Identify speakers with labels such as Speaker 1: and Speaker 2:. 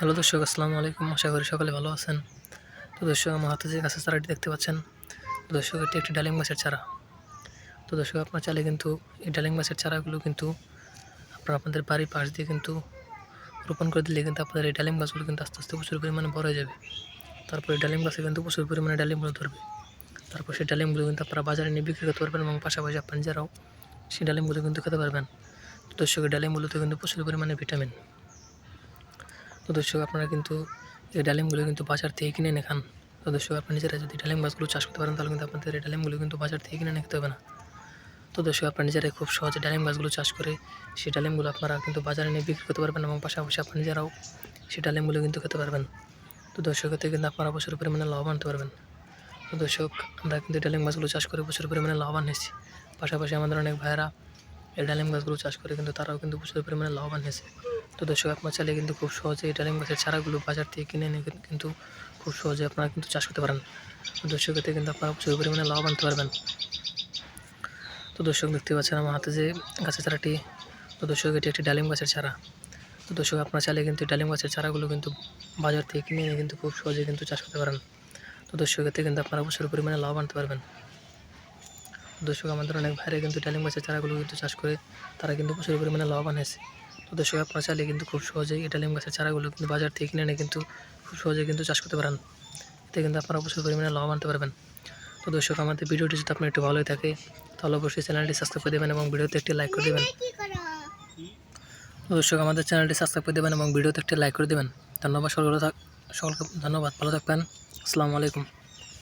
Speaker 1: Hello দর্শক, আসসালামু আলাইকুম। আশা করি সকলে ভালো আছেন। তো দর্শক, আমার হাতে যে গাছের চারাটি দেখতে পাচ্ছেন, তো দর্শক, এটি একটি ডালিম গাছের চারা। তো দর্শক, আপনার চালে কিন্তু এই ডালিম গাছের চারাগুলো কিন্তু আপনার আপনাদের বাড়ির পাশ দিয়ে কিন্তু রোপণ করে দিলে কিন্তু আপনাদের এই ডালিম গাছগুলো কিন্তু আস্তে আস্তে প্রচুর পরিমাণে বড় হয়ে যাবে। তারপরে ডালিম গাছে কিন্তু প্রচুর পরিমাণে ডালিমগুলো ধরবে। তারপর সেই ডালিমগুলো কিন্তু আপনারা বাজারে নিয়ে বিক্রি করতে পারবেন এবং পাশাপাশি আপনার নিজেরাও সেই ডালিমগুলো কিন্তু খেতে পারবেন। তো দর্শক, এই ডালিমগুলোতে কিন্তু প্রচুর পরিমাণে ভিটামিন। তো দর্শক, আপনারা কিন্তু এই ডালিমগুলো কিন্তু বাজার থেকে কিনে এনে খান। তো দর্শক, আপনারা নিজেরা যদি ডালিম গাছগুলো চাষ করতে পারেন, তাহলে কিন্তু আপনাদের এই ডালিমগুলো কিন্তু বাজার থেকে কিনে নিতে হবে না। তো দর্শক, আপনারা নিজেরাই খুব সহজে ডালিম গাছগুলো চাষ করে সেই ডালিমগুলো আপনারা কিন্তু বাজারে নিয়ে বিক্রি করতে পারবেন এবং পাশাপাশি আপনারা নিজেরাও সেই ডালিমগুলো কিন্তু খেতে পারবেন। তো দর্শক, এতে কিন্তু আপনারা প্রচুর পরিমাণে লাভবান হতে পারবেন। তো দর্শক, আমরা কিন্তু ডালিম গাছগুলো চাষ করে প্রচুর পরিমাণে লাভবান হয়েছি। পাশাপাশি আমাদের অনেক ভাইয়েরা এই ডালিম গাছগুলো চাষ করে কিন্তু তারাও কিন্তু প্রচুর পরিমাণে লাভবান হয়েছে। তো দর্শক, আপনার চাইলে কিন্তু খুব সহজে এই ডালিম গাছের চারাগুলো বাজার থেকে কিনে এনে কিন্তু খুব সহজে আপনারা কিন্তু চাষ করতে পারেন। দর্শক, এতে কিন্তু আপনারা প্রচুর পরিমাণে লাভ আনতে পারবেন। তো দর্শক, দেখতে পাচ্ছেন আমার হাতে যে গাছের চারাটি। তো দর্শক, এটি একটি ডালিম গাছের চারা। তো দর্শক, আপনার চাইলে কিন্তু ডালিম গাছের চারাগুলো কিন্তু বাজার থেকে কিনে এনে কিন্তু খুব সহজে কিন্তু চাষ করতে পারেন। তো দর্শক, এতে কিন্তু আপনারা প্রচুর পরিমাণে লাভ আনতে পারবেন। দর্শক, আমাদের অনেক ভাইরা কিন্তু ডালিম গাছের চারাগুলো কিন্তু চাষ করে, তারা কিন্তু প্রচুর পরিমাণে লাভবান হয়েছে তো দর্শক আপনারা চাইলে কিন্তু খুব সহজেই এটা ডালিম গাছের চারাগুলো কিন্তু বাজার থেকে কিনে এনে কিন্তু খুব সহজেই কিন্তু চাষ করতে পারেন। এতে কিন্তু আপনারা প্রচুর পরিমাণে লাভ আনতে পারবেন। তো দর্শক, আমাদের ভিডিওটি যদি আপনার একটু ভালোই থাকে, তাহলে অবশ্যই চ্যানেলটি সাবস্ক্রাইব করে দেবেন এবং ভিডিওতে একটি লাইক করে দেবেন। দর্শক, আমাদের চ্যানেলটি সাবস্ক্রাইব করে দেবেন এবং ভিডিওতে একটি লাইক করে দেবেন। ধন্যবাদ থাক সকলকে ধন্যবাদ। ভালো থাকবেন। আসসালামু আলাইকুম।